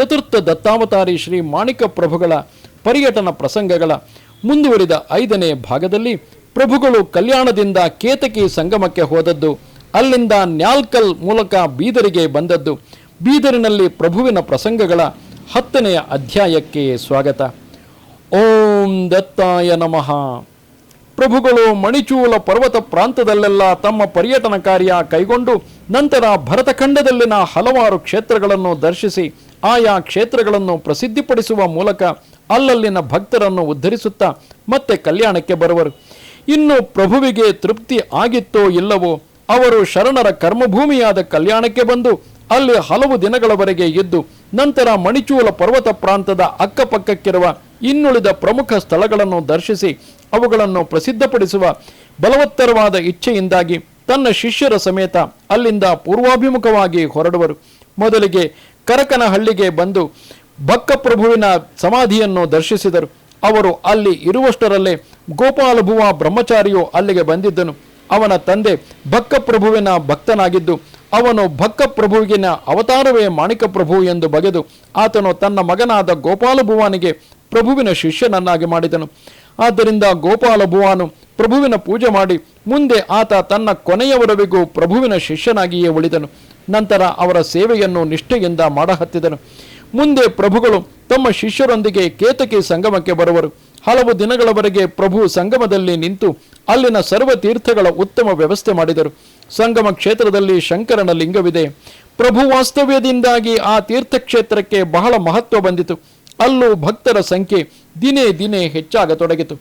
ಚತುರ್ಥ ದತ್ತಾವತಾರಿ ಶ್ರೀ ಮಾಣಿಕ ಪ್ರಭುಗಳ ಪರ್ಯಟನ ಪ್ರಸಂಗಗಳ ಮುಂದುವರಿದ ಐದನೇ ಭಾಗದಲ್ಲಿ ಪ್ರಭುಗಳು ಕಲ್ಯಾಣದಿಂದ ಕೇತಕಿ ಸಂಗಮಕ್ಕೆ ಹೋದದ್ದು, ಅಲ್ಲಿಂದ ನ್ಯಾಲ್ಕಲ್ ಮೂಲಕ ಬೀದರಿಗೆ ಬಂದದ್ದು. ಬೀದರಿನಲ್ಲಿ ಪ್ರಭುವಿನ ಪ್ರಸಂಗಗಳ ಹತ್ತನೆಯ ಅಧ್ಯಾಯಕ್ಕೆ ಸ್ವಾಗತ. ಓಂ ದತ್ತಾಯ ನಮಃ. ಪ್ರಭುಗಳು ಮಣಿಚೂಲ ಪರ್ವತ ಪ್ರಾಂತದಲ್ಲೆಲ್ಲ ತಮ್ಮ ಪರ್ಯಟನ ಕಾರ್ಯ ಕೈಗೊಂಡು ನಂತರ ಭರತಖಂಡದಲ್ಲಿನ ಹಲವಾರು ಕ್ಷೇತ್ರಗಳನ್ನು ದರ್ಶಿಸಿ, ಆಯಾ ಕ್ಷೇತ್ರಗಳನ್ನು ಪ್ರಸಿದ್ಧಿಪಡಿಸುವ ಮೂಲಕ ಅಲ್ಲಲ್ಲಿನ ಭಕ್ತರನ್ನು ಉದ್ಧರಿಸುತ್ತಾ ಮತ್ತೆ ಕಲ್ಯಾಣಕ್ಕೆ ಬರುವರು. ಇನ್ನು ಪ್ರಭುವಿಗೆ ತೃಪ್ತಿ ಆಗಿತ್ತೋ ಇಲ್ಲವೋ, ಅವರು ಶರಣರ ಕರ್ಮಭೂಮಿಯಾದ ಕಲ್ಯಾಣಕ್ಕೆ ಬಂದು ಅಲ್ಲಿ ಹಲವು ದಿನಗಳವರೆಗೆ ಇದ್ದು, ನಂತರ ಮಣಿಚೂಲ ಪರ್ವತ ಪ್ರಾಂತದ ಅಕ್ಕಪಕ್ಕಕ್ಕಿರುವ ಇನ್ನುಳಿದ ಪ್ರಮುಖ ಸ್ಥಳಗಳನ್ನು ದರ್ಶಿಸಿ, ಅವುಗಳನ್ನು ಪ್ರಸಿದ್ಧಪಡಿಸುವ ಬಲವತ್ತರವಾದ ಇಚ್ಛೆಯಿಂದಾಗಿ ತನ್ನ ಶಿಷ್ಯರ ಸಮೇತ ಅಲ್ಲಿಂದ ಪೂರ್ವಾಭಿಮುಖವಾಗಿ ಹೊರಡುವರು. ಮೊದಲಿಗೆ ಕರಕನಹಳ್ಳಿಗೆ ಬಂದು ಭಕ್ಕಪ್ರಭುವಿನ ಸಮಾಧಿಯನ್ನು ದರ್ಶಿಸಿದರು. ಅವರು ಅಲ್ಲಿ ಇರುವಷ್ಟರಲ್ಲೇ ಗೋಪಾಲಭುವ ಬ್ರಹ್ಮಚಾರಿಯು ಅಲ್ಲಿಗೆ ಬಂದಿದ್ದನು. ಅವನ ತಂದೆ ಭಕ್ಕಪ್ರಭುವಿನ ಭಕ್ತನಾಗಿದ್ದು, ಅವನು ಭಕ್ಕಪ್ರಭುವಿನ ಅವತಾರವೇ ಮಾಣಿಕಪ್ರಭು ಎಂದು ಬಗೆದು ಆತನು ತನ್ನ ಮಗನಾದ ಗೋಪಾಲಭುವನಿಗೆ ಪ್ರಭುವಿನ ಶಿಷ್ಯನನ್ನಾಗಿ ಮಾಡಿದನು. ಆದ್ದರಿಂದ ಗೋಪಾಲ ಭುವಾನು ಪ್ರಭುವಿನ ಪೂಜೆ ಮಾಡಿ ಮುಂದೆ ಆತ ತನ್ನ ಕೊನೆಯವರೆವಿಗೂ ಪ್ರಭುವಿನ ಶಿಷ್ಯನಾಗಿಯೇ ಉಳಿದನು. ನಂತರ ಅವರ ಸೇವೆಯನ್ನು ನಿಷ್ಠೆಯಿಂದ ಮಾಡಹತ್ತಿದನು. ಮುಂದೆ ಪ್ರಭುಗಳು ತಮ್ಮ ಶಿಷ್ಯರೊಂದಿಗೆ ಕೇತಕಿ ಸಂಗಮಕ್ಕೆ ಬರುವರು. ಹಲವು ದಿನಗಳವರೆಗೆ ಪ್ರಭು ಸಂಗಮದಲ್ಲಿ ನಿಂತು ಅಲ್ಲಿನ ಸರ್ವ ತೀರ್ಥಗಳ ಉತ್ತಮ ವ್ಯವಸ್ಥೆ ಮಾಡಿದರು. ಸಂಗಮ ಕ್ಷೇತ್ರದಲ್ಲಿ ಶಂಕರನ ಲಿಂಗವಿದೆ. ಪ್ರಭು ವಾಸ್ತವ್ಯದಿಂದಾಗಿ ಆ ತೀರ್ಥಕ್ಷೇತ್ರಕ್ಕೆ ಬಹಳ ಮಹತ್ವ ಬಂದಿತು. ಅಲ್ಲೂ ಭಕ್ತರ ಸಂಖ್ಯೆ ದಿನೇ ದಿನೇ ಹೆಚ್ಚಾಗತೊಡಗಿತು.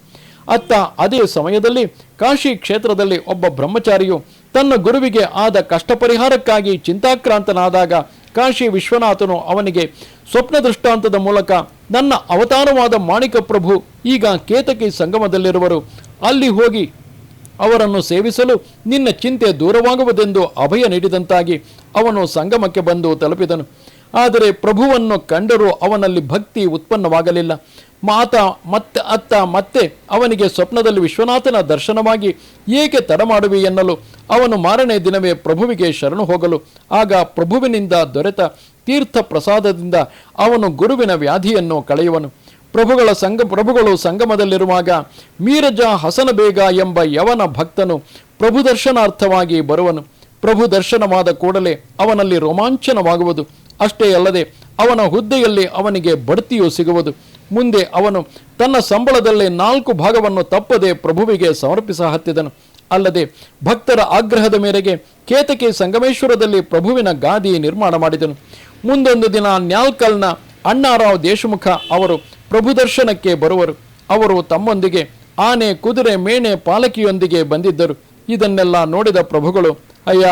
ಅತ್ತ ಅದೇ ಸಮಯದಲ್ಲಿ ಕಾಶಿ ಕ್ಷೇತ್ರದಲ್ಲಿ ಒಬ್ಬ ಬ್ರಹ್ಮಚಾರಿಯು ತನ್ನ ಗುರುವಿಗೆ ಆದ ಕಷ್ಟ ಪರಿಹಾರಕ್ಕಾಗಿ ಚಿಂತಾಕ್ರಾಂತನಾದಾಗ ಕಾಶಿ ವಿಶ್ವನಾಥನು ಅವನಿಗೆ ಸ್ವಪ್ನ ದೃಷ್ಟಾಂತದ ಮೂಲಕ ನನ್ನ ಅವತಾರವಾದ ಮಾಣಿಕ ಪ್ರಭು, ಈಗ ಕೇತಕಿ ಸಂಗಮದಲ್ಲಿರುವರು, ಅಲ್ಲಿ ಹೋಗಿ ಅವರನ್ನು ಸೇವಿಸಲು ನಿನ್ನ ಚಿಂತೆ ದೂರವಾಗುವುದೆಂದು ಅಭಯ ನೀಡಿದಂತಾಗಿ ಅವನು ಸಂಗಮಕ್ಕೆ ಬಂದು ತಲುಪಿದನು. ಆದರೆ ಪ್ರಭುವನ್ನು ಕಂಡರೂ ಅವನಲ್ಲಿ ಭಕ್ತಿ ಉತ್ಪನ್ನವಾಗಲಿಲ್ಲ. ಮಾತ ಮತ್ತೆ ಅತ್ತ ಮತ್ತೆ ಅವನಿಗೆ ಸ್ವಪ್ನದಲ್ಲಿ ವಿಶ್ವನಾಥನ ದರ್ಶನವಾಗಿ ಏಕೆ ತಡ ಮಾಡುವೆ ಎನ್ನಲು ಅವನು ಮಾರನೇ ದಿನವೇ ಪ್ರಭುವಿಗೆ ಶರಣು ಹೋಗಲು. ಆಗ ಪ್ರಭುವಿನಿಂದ ದೊರೆತ ತೀರ್ಥ ಪ್ರಸಾದದಿಂದ ಅವನು ಗುರುವಿನ ವ್ಯಾಧಿಯನ್ನು ಕಳೆಯುವನು. ಪ್ರಭುಗಳ ಸಂಗ ಪ್ರಭುಗಳು ಸಂಗಮದಲ್ಲಿರುವಾಗ ಮೀರಜ ಹಸನಬೇಗ ಎಂಬ ಯವನ ಭಕ್ತನು ಪ್ರಭು ದರ್ಶನಾರ್ಥವಾಗಿ ಬರುವನು. ಪ್ರಭು ದರ್ಶನವಾದ ಕೂಡಲೇ ಅವನಲ್ಲಿ ರೋಮಾಂಚನವಾಗುವುದು. ಅಷ್ಟೇ ಅಲ್ಲದೆ ಅವನ ಹುದ್ದೆಯಲ್ಲಿ ಅವನಿಗೆ ಬಡ್ತಿಯೂ ಸಿಗುವುದು. ಮುಂದೆ ಅವನು ತನ್ನ ಸಂಬಳದಲ್ಲೇ ನಾಲ್ಕು ಭಾಗವನ್ನು ತಪ್ಪದೆ ಪ್ರಭುವಿಗೆ ಸಮರ್ಪಿಸ ಹತ್ತಿದನು. ಅಲ್ಲದೆ ಭಕ್ತರ ಆಗ್ರಹದ ಮೇರೆಗೆ ಕೇತಕಿ ಸಂಗಮೇಶ್ವರದಲ್ಲಿ ಪ್ರಭುವಿನ ಗಾದಿ ನಿರ್ಮಾಣ ಮಾಡಿದನು. ಮುಂದೊಂದು ದಿನ ನ್ಯಾಲ್ಕಲ್ನ ಅಣ್ಣಾರಾವ್ ದೇಶಮುಖ ಅವರು ಪ್ರಭು ದರ್ಶನಕ್ಕೆ ಬರುವರು. ಅವರು ತಮ್ಮೊಂದಿಗೆ ಆನೆ, ಕುದುರೆ, ಮೇಣೆ, ಪಾಲಕಿಯೊಂದಿಗೆ ಬಂದಿದ್ದರು. ಇದನ್ನೆಲ್ಲ ನೋಡಿದ ಪ್ರಭುಗಳು, ಅಯ್ಯ,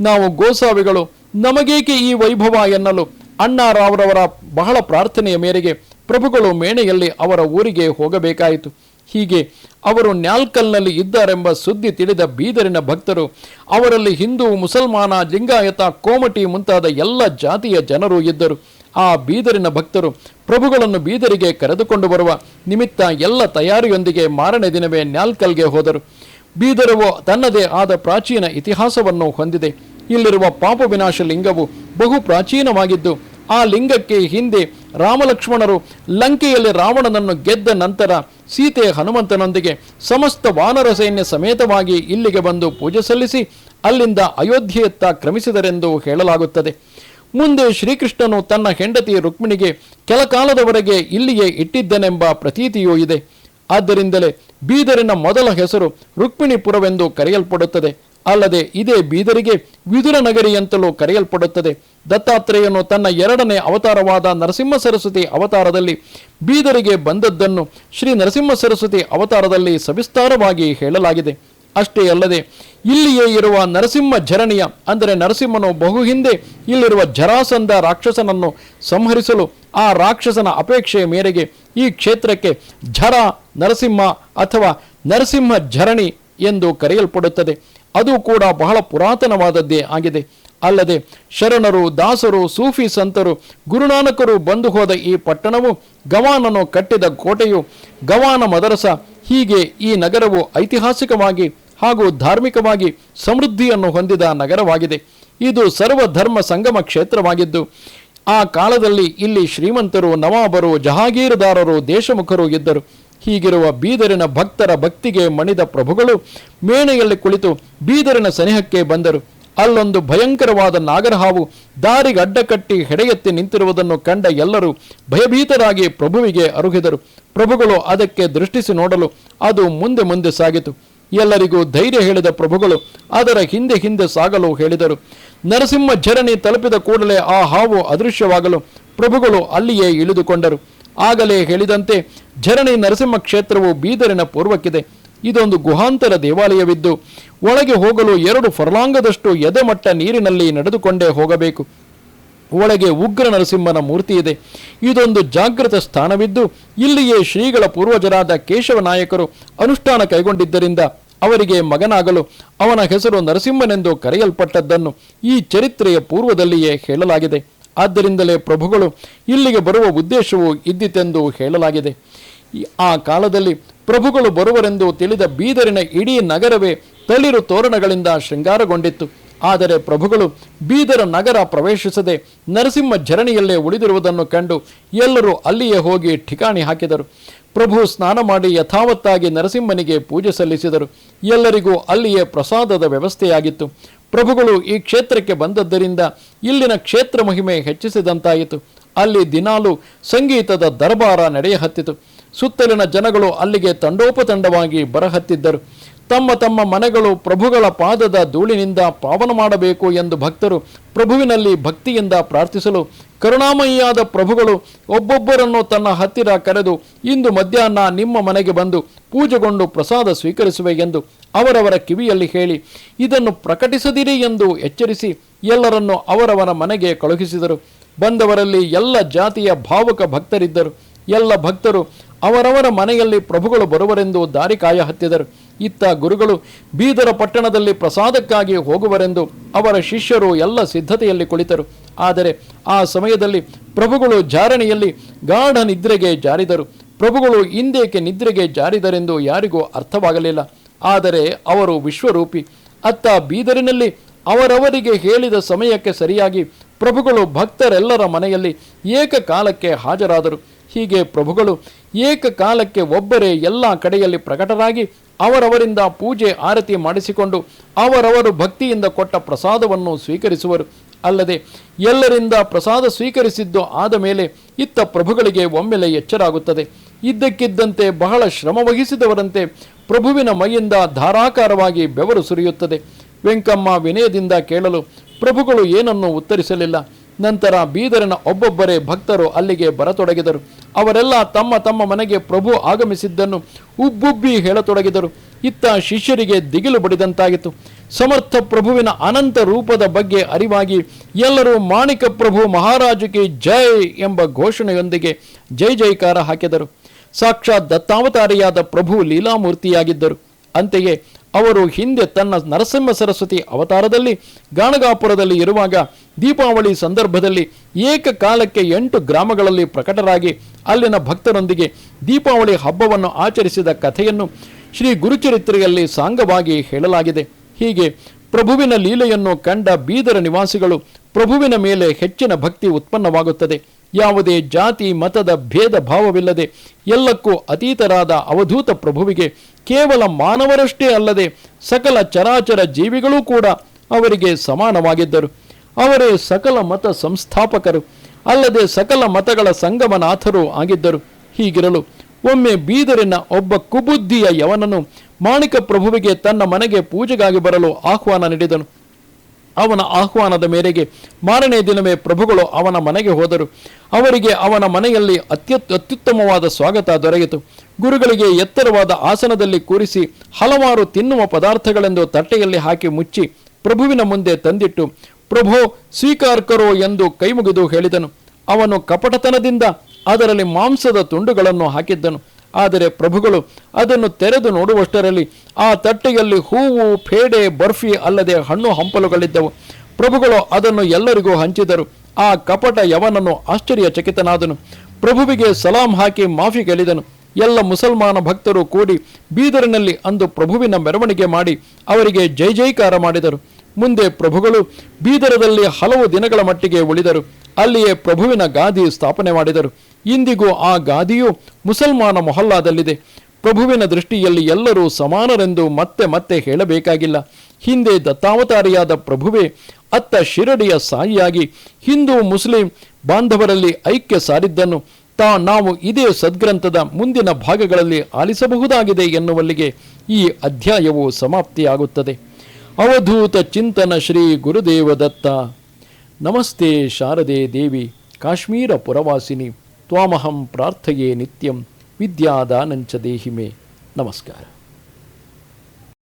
ನಾವು ಗೋಸಾವಿಗಳು ನಮಗೇಕೆ ಈ ವೈಭವ ಎನ್ನಲು? ಅಣ್ಣಾರಾವ್ರವರ ಬಹಳ ಪ್ರಾರ್ಥನೆಯ ಮೇರೆಗೆ ಪ್ರಭುಗಳು ಮೇಣೆಯಲ್ಲಿ ಅವರ ಊರಿಗೆ ಹೋಗಬೇಕಾಯಿತು. ಹೀಗೆ ಅವರು ನ್ಯಾಲ್ಕಲ್ನಲ್ಲಿ ಇದ್ದಾರೆಂಬ ಸುದ್ದಿ ತಿಳಿದ ಬೀದರಿನ ಭಕ್ತರು, ಅವರಲ್ಲಿ ಹಿಂದೂ, ಮುಸಲ್ಮಾನ, ಲಿಂಗಾಯತ, ಕೋಮಟಿ ಮುಂತಾದ ಎಲ್ಲ ಜಾತಿಯ ಜನರು ಇದ್ದರು. ಆ ಬೀದರಿನ ಭಕ್ತರು ಪ್ರಭುಗಳನ್ನು ಬೀದರಿಗೆ ಕರೆದುಕೊಂಡು ಬರುವ ನಿಮಿತ್ತ ಎಲ್ಲ ತಯಾರಿಯೊಂದಿಗೆ ಮಾರನೇ ದಿನವೇ ನ್ಯಾಲ್ಕಲ್ಗೆ ಹೋದರು. ಬೀದರವು ತನ್ನದೇ ಆದ ಪ್ರಾಚೀನ ಇತಿಹಾಸವನ್ನು ಹೊಂದಿದೆ. ಇಲ್ಲಿರುವ ಪಾಪ ವಿನಾಶ ಲಿಂಗವು ಬಹು ಪ್ರಾಚೀನವಾಗಿದ್ದು, ಆ ಲಿಂಗಕ್ಕೆ ಹಿಂದೆ ರಾಮಲಕ್ಷ್ಮಣರು ಲಂಕೆಯಲ್ಲಿ ರಾವಣನನ್ನು ಗೆದ್ದ ನಂತರ ಸೀತೆ ಹನುಮಂತನೊಂದಿಗೆ ಸಮಸ್ತ ವಾನರ ಸೈನ್ಯ ಸಮೇತವಾಗಿ ಇಲ್ಲಿಗೆ ಬಂದು ಪೂಜೆ ಸಲ್ಲಿಸಿ ಅಲ್ಲಿಂದ ಅಯೋಧ್ಯೆಯತ್ತ ಕ್ರಮಿಸಿದರೆಂದು ಹೇಳಲಾಗುತ್ತದೆ. ಮುಂದೆ ಶ್ರೀಕೃಷ್ಣನು ತನ್ನ ಹೆಂಡತಿ ರುಕ್ಮಿಣಿಗೆ ಕೆಲ ಕಾಲದವರೆಗೆ ಇಲ್ಲಿಯೇ ಇಟ್ಟಿದ್ದನೆಂಬ ಪ್ರತೀತಿಯೂ ಇದೆ. ಆದ್ದರಿಂದಲೇ ಬೀದರಿನ ಮೊದಲ ಹೆಸರು ರುಕ್ಮಿಣಿಪುರವೆಂದು ಕರೆಯಲ್ಪಡುತ್ತದೆ. ಅಲ್ಲದೆ ಇದೇ ಬೀದರಿಗೆ ವಿದುರ ನಗರಿ ಅಂತಲೂ ಕರೆಯಲ್ಪಡುತ್ತದೆ. ದತ್ತಾತ್ರೇಯನು ತನ್ನ ಎರಡನೇ ಅವತಾರವಾದ ನರಸಿಂಹ ಸರಸ್ವತಿ ಅವತಾರದಲ್ಲಿ ಬೀದರಿಗೆ ಬಂದದ್ದನ್ನು ಶ್ರೀ ನರಸಿಂಹ ಸರಸ್ವತಿ ಅವತಾರದಲ್ಲಿ ಸವಿಸ್ತಾರವಾಗಿ ಹೇಳಲಾಗಿದೆ. ಅಷ್ಟೇ ಅಲ್ಲದೆ ಇಲ್ಲಿಯೇ ಇರುವ ನರಸಿಂಹ ಝರಣಿಯ, ಅಂದರೆ ನರಸಿಂಹನು ಬಹು ಹಿಂದೆ ಇಲ್ಲಿರುವ ಜರಾಸಂಧ ರಾಕ್ಷಸನನ್ನು ಸಂಹರಿಸಲು ಆ ರಾಕ್ಷಸನ ಅಪೇಕ್ಷೆಯ ಮೇರೆಗೆ ಈ ಕ್ಷೇತ್ರಕ್ಕೆ ಝರ ನರಸಿಂಹ ಅಥವಾ ನರಸಿಂಹ ಝರಣಿ ಎಂದು ಕರೆಯಲ್ಪಡುತ್ತದೆ. ಅದು ಕೂಡ ಬಹಳ ಪುರಾತನವಾದದ್ದೇ ಆಗಿದೆ. ಅಲ್ಲದೆ ಶರಣರು, ದಾಸರು, ಸೂಫಿ ಸಂತರು, ಗುರುನಾನಕರು ಬಂದು ಹೋದ ಈ ಪಟ್ಟಣವು ಗವಾನನು ಕಟ್ಟಿದ ಕೋಟೆಯು ಗವಾನ ಮದರಸ. ಹೀಗೆ ಈ ನಗರವು ಐತಿಹಾಸಿಕವಾಗಿ ಹಾಗೂ ಧಾರ್ಮಿಕವಾಗಿ ಸಮೃದ್ಧಿಯನ್ನು ಹೊಂದಿದ ನಗರವಾಗಿದೆ. ಇದು ಸರ್ವಧರ್ಮ ಸಂಗಮ ಕ್ಷೇತ್ರವಾಗಿದ್ದು, ಆ ಕಾಲದಲ್ಲಿ ಇಲ್ಲಿ ಶ್ರೀಮಂತರು, ನವಾಬರು, ಜಹಾಗೀರದಾರರು, ದೇಶಮುಖರು ಇದ್ದರು. ಹೀಗಿರುವ ಬೀದರಿನ ಭಕ್ತರ ಭಕ್ತಿಗೆ ಮಣಿದ ಪ್ರಭುಗಳು ಮೇಣೆಯಲ್ಲಿ ಕುಳಿತು ಬೀದರಿನ ಸನಿಹಕ್ಕೆ ಬಂದರು. ಅಲ್ಲೊಂದು ಭಯಂಕರವಾದ ನಾಗರಹಾವು ದಾರಿಗೆ ಅಡ್ಡಕಟ್ಟಿ ಹೆಡೆಯೆತ್ತಿ ನಿಂತಿರುವುದನ್ನು ಕಂಡ ಎಲ್ಲರೂ ಭಯಭೀತರಾಗಿ ಪ್ರಭುವಿಗೆ ಅರುಹಿದರು ಪ್ರಭುಗಳು ಅದಕ್ಕೆ ದೃಷ್ಟಿಸಿ ನೋಡಲು ಅದು ಮುಂದೆ ಮುಂದೆ ಸಾಗಿತು. ಎಲ್ಲರಿಗೂ ಧೈರ್ಯ ಹೇಳಿದ ಪ್ರಭುಗಳು ಅದರ ಹಿಂದೆ ಹಿಂದೆ ಸಾಗಲು ಹೇಳಿದರು. ನರಸಿಂಹ ಝರಣಿ ತಲುಪಿದ ಕೂಡಲೇ ಆ ಹಾವು ಅದೃಶ್ಯವಾಗಲು ಪ್ರಭುಗಳು ಅಲ್ಲಿಯೇ ಇಳಿದುಕೊಂಡರು. ಆಗಲೇ ಹೇಳಿದಂತೆ ಝರಣಿ ನರಸಿಂಹ ಕ್ಷೇತ್ರವು ಬೀದರಿನ ಪೂರ್ವಕ್ಕಿದೆ. ಇದೊಂದು ಗುಹಾಂತರ ದೇವಾಲಯವಿದ್ದು, ಒಳಗೆ ಹೋಗಲು ಎರಡು ಫರ್ಲಾಂಗದಷ್ಟು ಎದೆಮಟ್ಟ ನೀರಿನಲ್ಲಿ ನಡೆದುಕೊಂಡೇ ಹೋಗಬೇಕು. ಒಳಗೆ ಉಗ್ರ ನರಸಿಂಹನ ಮೂರ್ತಿ ಇದೆ. ಇದೊಂದು ಜಾಗೃತ ಸ್ಥಾನವಿದ್ದು, ಇಲ್ಲಿಯೇ ಶ್ರೀಗಳ ಪೂರ್ವಜರಾದ ಕೇಶವ ನಾಯಕರು ಅನುಷ್ಠಾನ ಕೈಗೊಂಡಿದ್ದರಿಂದ ಅವರಿಗೆ ಮಗನಾಗಲು ಅವನ ಹೆಸರು ನರಸಿಂಹನೆಂದು ಕರೆಯಲ್ಪಟ್ಟದ್ದನ್ನು ಈ ಚರಿತ್ರೆಯ ಪೂರ್ವದಲ್ಲಿಯೇ ಹೇಳಲಾಗಿದೆ. ಆದ್ದರಿಂದಲೇ ಪ್ರಭುಗಳು ಇಲ್ಲಿಗೆ ಬರುವ ಉದ್ದೇಶವು ಇದ್ದಿತೆಂದು ಹೇಳಲಾಗಿದೆ. ಆ ಕಾಲದಲ್ಲಿ ಪ್ರಭುಗಳು ಬರುವರೆಂದು ತಿಳಿದ ಬೀದರಿನ ಇಡೀ ನಗರವೇ ತಳಿರು ತೋರಣಗಳಿಂದ ಶೃಂಗಾರಗೊಂಡಿತ್ತು. ಆದರೆ ಪ್ರಭುಗಳು ಬೀದರ ನಗರ ಪ್ರವೇಶಿಸದೆ ನರಸಿಂಹ ಝರಣಿಯಲ್ಲೇ ಉಳಿದಿರುವುದನ್ನು ಕಂಡು ಎಲ್ಲರೂ ಅಲ್ಲಿಯೇ ಹೋಗಿ ಠಿಕಾಣಿ ಹಾಕಿದರು. ಪ್ರಭು ಸ್ನಾನ ಮಾಡಿ ಯಥಾವತ್ತಾಗಿ ನರಸಿಂಹನಿಗೆ ಪೂಜೆ ಸಲ್ಲಿಸಿದರು. ಎಲ್ಲರಿಗೂ ಅಲ್ಲಿಯೇ ಪ್ರಸಾದದ ವ್ಯವಸ್ಥೆಯಾಗಿತ್ತು. ಪ್ರಭುಗಳು ಈ ಕ್ಷೇತ್ರಕ್ಕೆ ಬಂದದ್ದರಿಂದ ಇಲ್ಲಿನ ಕ್ಷೇತ್ರ ಮಹಿಮೆ ಹೆಚ್ಚಿಸಿದಂತಾಯಿತು. ಅಲ್ಲಿ ದಿನಾಲು ಸಂಗೀತದ ದರ್ಬಾರ ನಡೆಯಹತ್ತಿತು. ಸುತ್ತಲಿನ ಜನಗಳು ಅಲ್ಲಿಗೆ ತಂಡೋಪತಂಡವಾಗಿ ಬರಹತ್ತಿದ್ದರು. ತಮ್ಮ ತಮ್ಮ ಮನೆಗಳು ಪ್ರಭುಗಳ ಪಾದದ ಧೂಳಿನಿಂದ ಪಾವನ ಮಾಡಬೇಕು ಎಂದು ಭಕ್ತರು ಪ್ರಭುವಿನಲ್ಲಿ ಭಕ್ತಿಯಿಂದ ಪ್ರಾರ್ಥಿಸಲು ಕರುಣಾಮಯಿಯಾದ ಪ್ರಭುಗಳು ಒಬ್ಬೊಬ್ಬರನ್ನು ತನ್ನ ಹತ್ತಿರ ಕರೆದು, ಇಂದು ಮಧ್ಯಾಹ್ನ ನಿಮ್ಮ ಮನೆಗೆ ಬಂದು ಪೂಜೆಗೊಂಡು ಪ್ರಸಾದ ಸ್ವೀಕರಿಸುವೆ ಎಂದು ಅವರವರ ಕಿವಿಯಲ್ಲಿ ಹೇಳಿ, ಇದನ್ನು ಪ್ರಕಟಿಸದಿರಿ ಎಂದು ಎಚ್ಚರಿಸಿ ಎಲ್ಲರನ್ನು ಅವರವರ ಮನೆಗೆ ಕಳುಹಿಸಿದರು. ಬಂದವರಲ್ಲಿ ಎಲ್ಲ ಜಾತಿಯ ಭಾವುಕ ಭಕ್ತರಿದ್ದರು. ಎಲ್ಲ ಭಕ್ತರು ಅವರವರ ಮನೆಯಲ್ಲಿ ಪ್ರಭುಗಳು ಬರುವರೆಂದು ದಾರಿ ಕಾಯ ಹತ್ತಿದರು. ಇತ್ತ ಗುರುಗಳು ಬೀದರ ಪಟ್ಟಣದಲ್ಲಿ ಪ್ರಸಾದಕ್ಕಾಗಿ ಹೋಗುವರೆಂದು ಅವರ ಶಿಷ್ಯರು ಎಲ್ಲ ಸಿದ್ಧತೆಯಲ್ಲಿ ಕುಳಿತರು. ಆದರೆ ಆ ಸಮಯದಲ್ಲಿ ಪ್ರಭುಗಳು ಜಾರಣಿಯಲ್ಲಿ ಗಾಢ ನಿದ್ರೆಗೆ ಜಾರಿದರು. ಪ್ರಭುಗಳು ಇಂದೇಕೆ ನಿದ್ರೆಗೆ ಜಾರಿದರೆಂದು ಯಾರಿಗೂ ಅರ್ಥವಾಗಲಿಲ್ಲ. ಆದರೆ ಅವರು ವಿಶ್ವರೂಪಿ. ಅತ್ತ ಬೀದರಿನಲ್ಲಿ ಅವರವರಿಗೆ ಹೇಳಿದ ಸಮಯಕ್ಕೆ ಸರಿಯಾಗಿ ಪ್ರಭುಗಳು ಭಕ್ತರೆಲ್ಲರ ಮನೆಯಲ್ಲಿ ಏಕಕಾಲಕ್ಕೆ ಹಾಜರಾದರು. ಹೀಗೆ ಪ್ರಭುಗಳು ಏಕಕಾಲಕ್ಕೆ ಒಬ್ಬರೇ ಎಲ್ಲ ಕಡೆಯಲ್ಲಿ ಪ್ರಕಟರಾಗಿ ಅವರವರಿಂದ ಪೂಜೆ, ಆರತಿ ಮಾಡಿಸಿಕೊಂಡು ಅವರವರು ಭಕ್ತಿಯಿಂದ ಕೊಟ್ಟ ಪ್ರಸಾದವನ್ನು ಸ್ವೀಕರಿಸುವರು. ಅಲ್ಲದೆ ಎಲ್ಲರಿಂದ ಪ್ರಸಾದ ಸ್ವೀಕರಿಸಿದ್ದು ಆದ ಮೇಲೆ ಇತ್ತ ಪ್ರಭುಗಳಿಗೆ ಒಮ್ಮೆಲೆ ಎಚ್ಚರಾಗುತ್ತದೆ. ಇದ್ದಕ್ಕಿದ್ದಂತೆ ಬಹಳ ಶ್ರಮವಹಿಸಿದವರಂತೆ ಪ್ರಭುವಿನ ಮೈಯಿಂದ ಧಾರಾಕಾರವಾಗಿ ಬೆವರು ಸುರಿಯುತ್ತದೆ. ವೆಂಕಮ್ಮ ವಿನಯದಿಂದ ಕೇಳಲು ಪ್ರಭುಗಳು ಏನನ್ನೂ ಉತ್ತರಿಸಲಿಲ್ಲ. ನಂತರ ಬೀದರಿನ ಒಬ್ಬೊಬ್ಬರೇ ಭಕ್ತರು ಅಲ್ಲಿಗೆ ಬರತೊಡಗಿದರು. ಅವರೆಲ್ಲ ತಮ್ಮ ತಮ್ಮ ಮನೆಗೆ ಪ್ರಭು ಆಗಮಿಸಿದ್ದನ್ನು ಉಬ್ಬುಬ್ಬಿ ಹೇಳತೊಡಗಿದರು. ಇತ್ತ ಶಿಷ್ಯರಿಗೆ ದಿಗಿಲು ಬಡಿದಂತಾಗಿತ್ತು. ಸಮರ್ಥ ಪ್ರಭುವಿನ ಅನಂತ ರೂಪದ ಬಗ್ಗೆ ಅರಿವಾಗಿ ಎಲ್ಲರೂ ಮಾಣಿಕ ಪ್ರಭು ಮಹಾರಾಜಕ್ಕೆ ಜೈ ಎಂಬ ಘೋಷಣೆಯೊಂದಿಗೆ ಜೈ ಜೈಕಾರ ಹಾಕಿದರು. ಸಾಕ್ಷಾತ್ ದತ್ತಾವತಾರಿಯಾದ ಪ್ರಭು ಲೀಲಾಮೂರ್ತಿಯಾಗಿದ್ದರು. ಅಂತೆಯೇ ಅವರು ಹಿಂದೆ ತನ್ನ ನರಸಿಂಹ ಸರಸ್ವತಿ ಅವತಾರದಲ್ಲಿ ಗಾಣಗಾಪುರದಲ್ಲಿ ಇರುವಾಗ ದೀಪಾವಳಿ ಸಂದರ್ಭದಲ್ಲಿ ಏಕಕಾಲಕ್ಕೆ ಎಂಟು ಗ್ರಾಮಗಳಲ್ಲಿ ಪ್ರಕಟರಾಗಿ ಅಲ್ಲಿನ ಭಕ್ತರೊಂದಿಗೆ ದೀಪಾವಳಿ ಹಬ್ಬವನ್ನು ಆಚರಿಸಿದ ಕಥೆಯನ್ನು ಶ್ರೀ ಗುರುಚರಿತ್ರೆಯಲ್ಲಿ ಸಾಂಗವಾಗಿ ಹೇಳಲಾಗಿದೆ. ಹೀಗೆ ಪ್ರಭುವಿನ ಲೀಲೆಯನ್ನು ಕಂಡ ಬೀದರ ನಿವಾಸಿಗಳು ಪ್ರಭುವಿನ ಮೇಲೆ ಹೆಚ್ಚಿನ ಭಕ್ತಿ ಉತ್ಪನ್ನವಾಗುತ್ತದೆ. ಯಾವುದೇ ಜಾತಿ, ಮತದ ಭೇದ ಭಾವವಿಲ್ಲದೆ ಎಲ್ಲಕ್ಕೂ ಅತೀತರಾದ ಅವಧೂತ ಪ್ರಭುವಿಗೆ ಕೇವಲ ಮಾನವರಷ್ಟೇ ಅಲ್ಲದೆ ಸಕಲ ಚರಾಚರ ಜೀವಿಗಳೂ ಕೂಡ ಅವರಿಗೆ ಸಮಾನವಾಗಿದ್ದರು. ಅವರೇ ಸಕಲ ಮತ ಸಂಸ್ಥಾಪಕರು, ಅಲ್ಲದೆ ಸಕಲ ಮತಗಳ ಸಂಗಮನಾಥರೂ ಆಗಿದ್ದರು. ಹೀಗಿರಲು ಒಮ್ಮೆ ಬೀದರಿನ ಒಬ್ಬ ಕುಬುದ್ಧಿಯ ಯವನನು ಮಾಣಿಕ ಪ್ರಭುವಿಗೆ ತನ್ನ ಮನೆಗೆ ಪೂಜೆಗಾಗಿ ಬರಲು ಆಹ್ವಾನ ನೀಡಿದನು. ಅವನ ಆಹ್ವಾನದ ಮೇರೆಗೆ ಮಾರನೇ ದಿನವೇ ಪ್ರಭುಗಳು ಅವನ ಮನೆಗೆ ಹೋದರು. ಅವರಿಗೆ ಅವನ ಮನೆಯಲ್ಲಿ ಅತ್ಯುತ್, ಅತ್ಯುತ್ತಮವಾದ ಸ್ವಾಗತ ದೊರೆಯಿತು. ಗುರುಗಳಿಗೆ ಎತ್ತರವಾದ ಆಸನದಲ್ಲಿ ಕೂರಿಸಿ ಹಲವಾರು ತಿನ್ನುವ ಪದಾರ್ಥಗಳೆಂದು ತಟ್ಟೆಯಲ್ಲಿ ಹಾಕಿ ಮುಚ್ಚಿ ಪ್ರಭುವಿನ ಮುಂದೆ ತಂದಿಟ್ಟು, ಪ್ರಭೋ, ಸ್ವೀಕಾರಕರು ಎಂದು ಕೈಮುಗಿದು ಹೇಳಿದನು. ಅವನು ಕಪಟತನದಿಂದ ಅದರಲ್ಲಿ ಮಾಂಸದ ತುಂಡುಗಳನ್ನು ಹಾಕಿದ್ದನು. ಆದರೆ ಪ್ರಭುಗಳು ಅದನ್ನು ತೆರೆದು ನೋಡುವಷ್ಟರಲ್ಲಿ ಆ ತಟ್ಟೆಯಲ್ಲಿ ಹೂವು ಫೇಡೆ ಬರ್ಫಿ ಅಲ್ಲದೆ ಹಣ್ಣು ಹಂಪಲುಗಳಿದ್ದವು. ಪ್ರಭುಗಳು ಅದನ್ನು ಎಲ್ಲರಿಗೂ ಹಂಚಿದರು. ಆ ಕಪಟ ಯವನನ್ನು ಆಶ್ಚರ್ಯಚಕಿತನಾದನು. ಪ್ರಭುವಿಗೆ ಸಲಾಂ ಹಾಕಿ ಮಾಫಿ ಗೆಲಿದನು ಎಲ್ಲ ಮುಸಲ್ಮಾನ ಭಕ್ತರು ಕೂಡಿ ಬೀದರಿನಲ್ಲಿ ಅಂದು ಪ್ರಭುವಿನ ಮೆರವಣಿಗೆ ಮಾಡಿ ಅವರಿಗೆ ಜೈ ಜೈಕಾರ ಮಾಡಿದರು. ಮುಂದೆ ಪ್ರಭುಗಳು ಬೀದರದಲ್ಲಿ ಹಲವು ದಿನಗಳ ಮಟ್ಟಿಗೆ ಉಳಿದರು. ಅಲ್ಲಿಯೇ ಪ್ರಭುವಿನ ಗಾದಿ ಸ್ಥಾಪನೆ ಮಾಡಿದರು. ಇಂದಿಗೂ ಆ ಗಾದಿಯು ಮುಸಲ್ಮಾನ ಮೊಹಲ್ಲಾದಲ್ಲಿದೆ. ಪ್ರಭುವಿನ ದೃಷ್ಟಿಯಲ್ಲಿ ಎಲ್ಲರೂ ಸಮಾನರೆಂದು ಮತ್ತೆ ಮತ್ತೆ ಹೇಳಬೇಕಾಗಿಲ್ಲ. ಹಿಂದೆ ದತ್ತಾವತಾರಿಯಾದ ಪ್ರಭುವೇ ಅತ್ತ ಶಿರಡಿಯ ಸಾಯಿಯಾಗಿ ಹಿಂದೂ ಮುಸ್ಲಿಂ ಬಾಂಧವರಲ್ಲಿ ಐಕ್ಯ ಸಾರಿದ್ದನ್ನು ತಾ ನಾವು ಇದೇ ಸದ್ಗ್ರಂಥದ ಮುಂದಿನ ಭಾಗಗಳಲ್ಲಿ ಆಲಿಸಬಹುದಾಗಿದೆ ಎನ್ನುವಲ್ಲಿಗೆ ಈ ಅಧ್ಯಾಯವು ಸಮಾಪ್ತಿಯಾಗುತ್ತದೆ. ಅವಧೂತ ಚಿಂತನ ಶ್ರೀ ಗುರುದೇವ ದತ್ತ ನಮಸ್ತೆ ಶಾರದೆ ದೇವಿ, ಕಾಶ್ಮೀರ ಪುರವಾಸಿನಿ. त्वामहं प्रार्थये नित्यं च देहि मे। नमस्कारः।